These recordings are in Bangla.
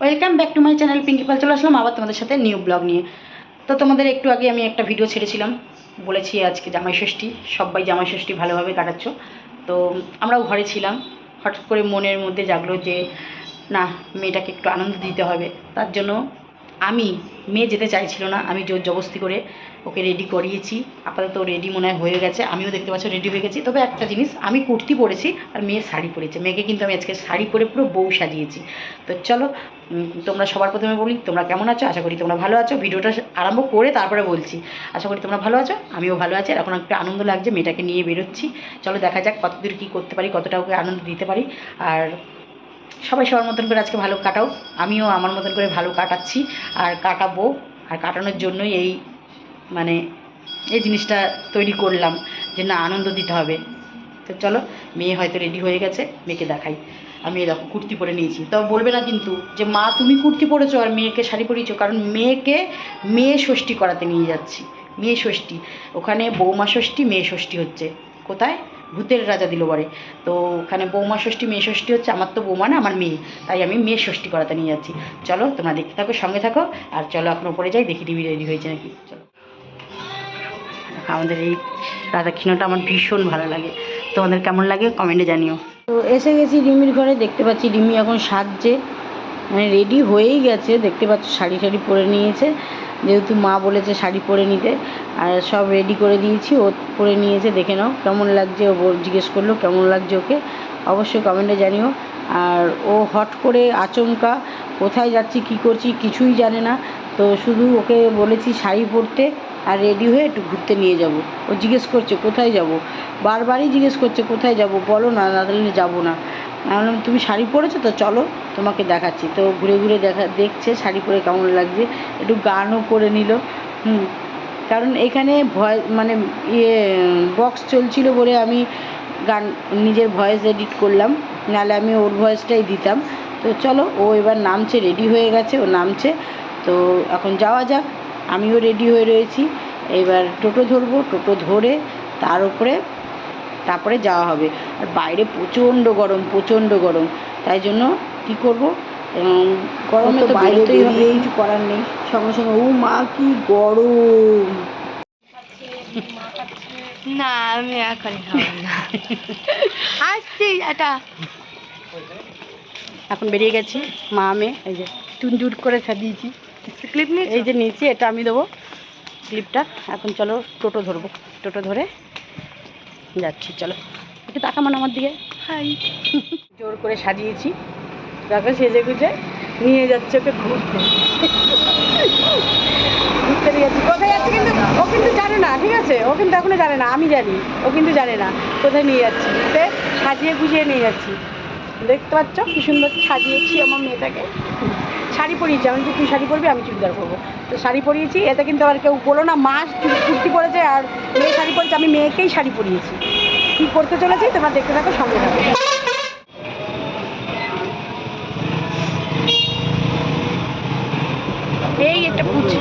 Welcome back to my channel Pinki Pal চলে আসলাম আবার তোমাদের সাথে নিউ ব্লগ নিয়ে। তো তোমাদের একটু আগে আমি একটা ভিডিও ছেড়েছিলাম। বলেছি আজকে জামাই ষষ্ঠী, সবাই জামাই ষষ্ঠী ভালোভাবে কাটাচ্ছ। তো আমরাও ঘরে ছিলাম। হঠাৎ করে মনের মধ্যে জাগলো যে, না, মেয়েটাকে একটু আনন্দ দিতে হবে। তার জন্য আমি মেয়ে যেতে চাইছিল না, আমি জোর জবস্তি করে ওকে রেডি করিয়েছি। আপাতত রেডি মনে হয় হয়ে গেছে, আমিও দেখতে পাচ্ছি রেডি হয়ে গেছি। তবে একটা জিনিস, আমি কুর্তি পরেছি আর মেয়ে শাড়ি পরেছে। মেয়েকে কিন্তু আমি আজকে শাড়ি পরে পুরো বউ সাজিয়েছি। তো চলো তোমরা সবার প্রথমে বলি, তোমরা কেমন আছো? আশা করি তোমরা ভালো আছো। ভিডিওটা আরম্ভ করে তারপরে বলছি। আশা করি তোমরা ভালো আছো, আমিও ভালো আছি। আর এখন একটু আনন্দ লাগছে, মেয়েটাকে নিয়ে বেরোচ্ছি। চলো দেখা যাক কতদূর কী করতে পারি, কতটা ওকে আনন্দ দিতে পারি। আর সবাই সবার মতন করে আজকে ভালো কাটাও। আমিও আমার মতন করে ভালো কাটাচ্ছি আর কাটাবো আর কাটানোর জন্যই এই মানে এই জিনিসটা তৈরি করলাম যে না, আনন্দ দিতে হবে। তো চলো, মেয়ে হয়তো রেডি হয়ে গেছে, মেয়েকে দেখাই। আমি এরকম কুর্তি পরে নিয়েছি। তবে বলবে না কিন্তু যে, মা, তুমি কুর্তি পরেছো আর মেয়েকে শাড়ি পরিয়েছো? কারণ মেয়েকে মেয়ে ষষ্ঠী করাতে নিয়ে যাচ্ছি। মেয়ে ষষ্ঠী। ওখানে বৌমা ষষ্ঠী, মেয়ে ষষ্ঠী হচ্ছে। কোথায়? ভূতের রাজা দিল বরে। তো ওখানে বৌমা ষষ্ঠী, মেয়ে ষষ্ঠী হচ্ছে আমার তো বৌমা না, আমার মেয়ে। তাই আমি মেয়ে ষষ্ঠী করাতে নিয়ে যাচ্ছি। চলো তোমরা দেখতে থাকো, সঙ্গে থাকো, আর চলো এখন উপরে যাই, দেখি টিভি রেডি হয়েছে নাকি। চলো। আমাদের এই রাধাকৃষ্ণটা আমার ভীষণ ভালো লাগে। তোমাদের কেমন লাগে কমেন্টে জানিও। তো এসে গেছি রিমির ঘরে, দেখতে পাচ্ছি রিমি এখন সাজছে। মানে রেডি হয়েই গেছে, দেখতে পাচ্ছ শাড়ি শাড়ি পরে নিয়েছে। যেহেতু মা বলেছে শাড়ি পরে নিতে, আর সব রেডি করে দিয়েছি, ও পরে নিয়েছে, দেখে নাও কেমন লাগছে, ও জিজ্ঞেস করল কেমন লাগছে ওকে, অবশ্যই কমেন্টে জানিও। আর ও হট করে আচমকা, কোথায় যাচ্ছি, কি করছি কিছুই জানে না, তো শুধু ওকে বলেছি শাড়ি পরতে আর রেডি হয়ে একটু ঘুরতে নিয়ে যাব। ও জিজ্ঞেস করছে, কোথায় যাব? বারবারই জিজ্ঞেস করছে, কোথায় যাব? বলো না না তাহলে যাব না। আমি বললাম, তুমি শাড়ি পরেছো তো? চলো, তোমাকে দেখাচ্ছি। তো ঘুরে ঘুরে দেখা, দেখছে শাড়ি পরে কেমন লাগছে। একটু গানও করে নিল। হুম, কারণ এখানে ভয় মানে ইয়ে বক্স চলছিল বলে আমি গান, নিজের ভয়েস এডিট করলাম। নাহলে আমি ওর ভয়েসটাই দিতাম। তো চলো, ও এবার নামছে রেডি হয়ে গেছে, ও নামছে। তো এখন যাওয়া যাক। আমিও রেডি হয়ে রয়েছি। এবার টোটো ধরবো টোটো ধরে তার উপরে তারপরে যাওয়া হবে। আর বাইরে প্রচণ্ড গরম প্রচণ্ড গরম। তাই জন্য কী করব? গরমে তো বাইরে বেরিয়ে কিছু করার নেই। সঙ্গে সঙ্গে ও মা কি গরম! না আমি এখন না। আসছি এটা এখন বেরিয়ে গেছি মা মে এই যে টুনটুট করে সাজিয়েছি। ক্লিপ নিয়ে এই যে নিচে এটা আমি দেবো ক্লিপটা এখন চলো টোটো ধরবো। টোটো ধরে যাচ্ছি চলো। একটু তাকা মানে আমার দিকে। হাই জোর করে সাজিয়েছি। তাকে সেজে গুজে নিয়ে যাচ্ছে ওকে ঘুরতে। ঘুরতে নিয়ে যাচ্ছি। কোথায় যাচ্ছে কিন্তু ও কিন্তু জানে না ঠিক আছে? ও কিন্তু এখনও জানে না আমি জানি। ও কিন্তু জানে না। কোথায় নিয়ে যাচ্ছি? সাজিয়ে গুজিয়ে নিয়ে যাচ্ছি। দেখতে পাচ্ছ? কি সুন্দর সাজিয়েছি আমার মেয়েটাকে। শাড়ি পরিয়েছি। আমি তুই শাড়ি পরবি, আমি চুড়িদার পরবো। তো শাড়ি পরিয়েছি। এতে কিন্তু আবার কেউ বলো না, মা কুর্তি পরেছে আর মেয়ে শাড়ি পরেছে। আমি মেয়েকেই শাড়ি পরিয়েছি। কী করতে চলেছি? তোমরা দেখতে থাকো, সঙ্গে থাকো এই একটা পুচি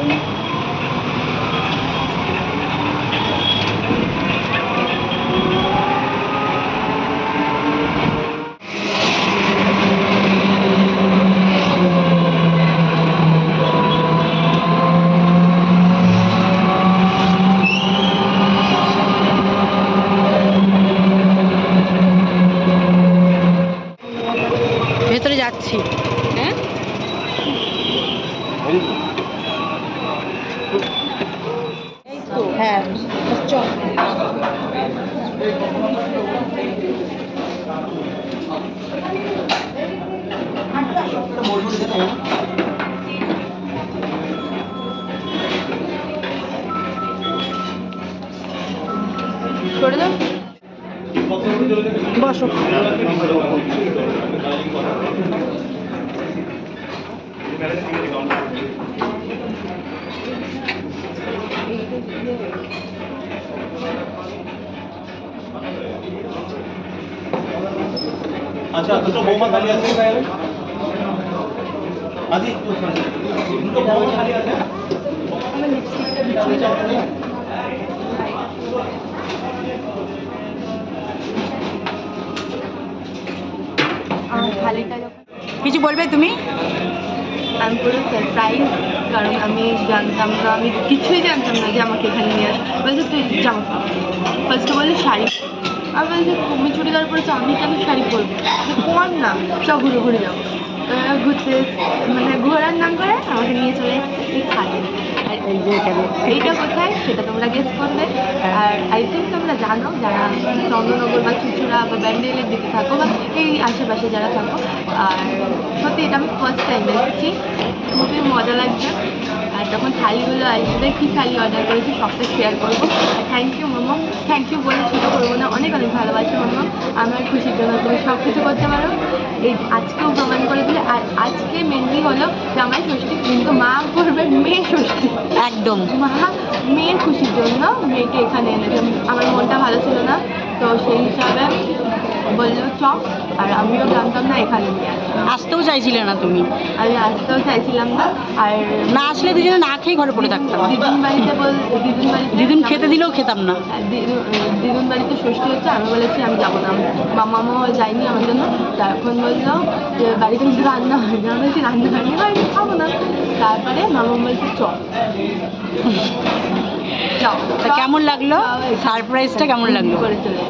ভেতরে যাচ্ছি। হ্যাঁ? হ্যাঁ চল। করে দাও। বসো। আচ্ছা দুটো বৌমা খালি আছে আজি দুটো বৌমা খালি আছে? কিছু বলবে তুমি? আমি পুরো সারপ্রাইজ কারণ আমি জানতাম না, আমি কিছুই জানতাম না যে আমাকে এখানে নিয়ে আসে বলছে, তুই জামা ফার্স্টে বলে শাড়ি পর। আমি বলছি, তুমি চুড়িদার পরেছো, আমি কেন শাড়ি পরবো? কোন না সব ঘুরে ঘুরে যাব ঘুরতে মানে ঘোরার নাম করে আমাকে নিয়ে চলে খাটে। এই যে এখানে। এইটা কোথায়? সেটা তোমরা গেস করবে। আর আই থিঙ্ক তোমরা জানো যারা চন্দ্রনগর বা চুচুড়া বা ব্যান্ডেলের দিকে থাকো বা এই আশেপাশে যারা থাকো, আর সত্যি এটা আমি ফার্স্ট টাইম এসেছি। খুবই মজা লাগছে। যখন থালিগুলো আসবে কী থালি অর্ডার করেছি সবটা শেয়ার করব। আর thank you Momo. Thank you বলে ছোটো করব না অনেক অনেক ভালোবাসি মোমো। আমার খুশির জন্য তুমি সব কিছু করতে পারো। এই আজকেও প্রমাণ করে দিলে। আর আজকে মেনলি হলো জামাই ষষ্ঠী কিন্তু মা করবে মেয়ে ষষ্ঠী। একদম। মা মেয়ের খুশির জন্য মেয়েকে এখানে এনেছে। আমার মনটা ভালো ছিল না তো সেই হিসাবে বলল চপ আর আমিও জানতাম না এখানে নিয়ে আসতেও চাইছিলে না তুমি? আমি আসতেও চাইছিলাম না আর না আসলে দুজনে না খেয়ে ঘরে পড়ে থাকতাম। দিদুন বাড়িতে বল দিদুন বাড়িতে দিদুন খেতে দিলেও খেতাম না। দিদুন বাড়িতে ষষ্ঠী হচ্ছে আমি বলেছি আমি যাব না। মামাও যায়নি আমার জন্য। তখন বলল যে বাড়িতে কিন্তু রান্না হয়নি আমি বলছি রান্না হয়নি আমি খাব না। তারপরে মামা বলছে চল কেমন লাগল? সারপ্রাইজটা কেমন লাগল? করে চলে।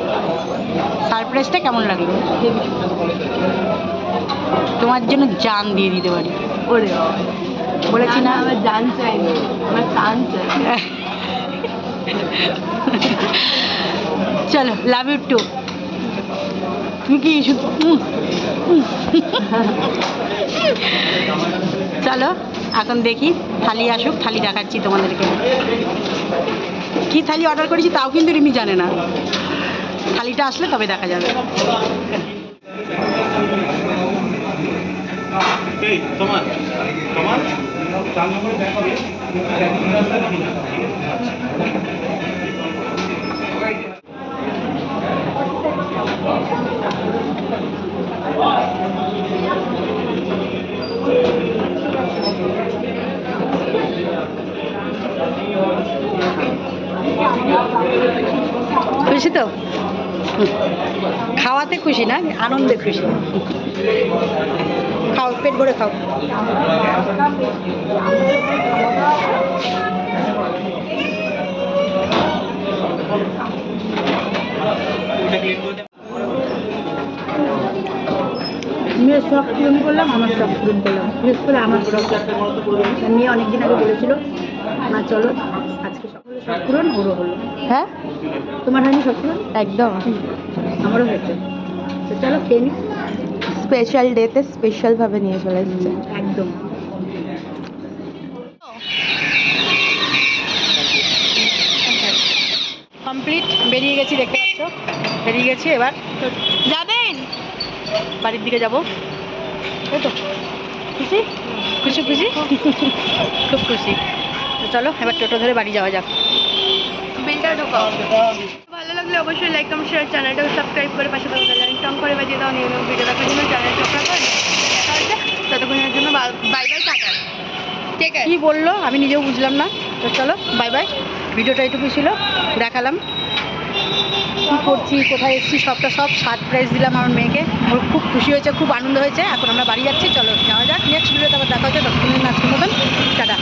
সারপ্রাইজটা কেমন লাগল? তোমার জন্য জান দিয়ে দিতে পারি। ওরে বলেছি না? আমার জান চাইনি আমার প্রাণ চাই। চলো লাভ ইউ টু তুমি কি। চলো এখন দেখি থালি আসুক থালি দেখাচ্ছি তোমাদেরকে। কি থালি অর্ডার করেছি তাও কিন্তু রিমি জানে না। থালিটা আসলে তবে দেখা যাবে। এই তোমার তোমার চার নম্বরে ব্যাগ হবে খুশি তো হুম। খাওয়াতে খুশি না, আনন্দে খুশি। খাও, পেট ভরে খাও। করে শখ পূরণ করলাম, আমার শখ পূরণ করলাম। করে আমার শখ। মেয়ে অনেকদিন আগে বলেছিল, মা, চলো। পূরণ ওরও হলো। হ্যাঁ? তোমার হয়নি শখ একদম। আমারও হয়েছে। তো চলো খেয়ে স্পেশাল ডেতে স্পেশালভাবে নিয়ে চলে এসেছে। একদম। কমপ্লিট বেরিয়ে গেছি দেখতে পাচ্ছ? বেরিয়ে গেছি এবার। যাবেন? বাড়ির দিকে যাব। তাই তো। খুশি? খুশি খুশি? খুব খুশি। তো চলো এবার টোটো ধরে বাড়ি যাওয়া যাক। ঢোকাও ভালো লাগলে অবশ্যই লাইক কমেন্ট শেয়ার চ্যানেলটাকে সাবস্ক্রাইব করে পাশে থাকা বেল টং করে বাজিয়ে দাও। নিয়ে ভিডিও দেখার জন্য চ্যানেল সাবস্ক্রাইব করে ততক্ষণের জন্য বাই বাই টাটা। ঠিক আছে। কি বলল? আমি নিজেও বুঝলাম না। তো চলো বাই বাই ভিডিওটা এটুকু ছিল। দেখালাম। কী করছি, কোথায় এসেছি, সবটা সব সারপ্রাইজ দিলাম আমার মেয়েকে। ওর খুব খুশি হয়েছে, খুব আনন্দ হয়েছে। এখন আমরা বাড়ি যাচ্ছি। চলো, যাওয়া যাক। নেক্সট ভিডিওতে আবার দেখা হচ্ছে। ততক্ষণের আজকের মতন, টাটা।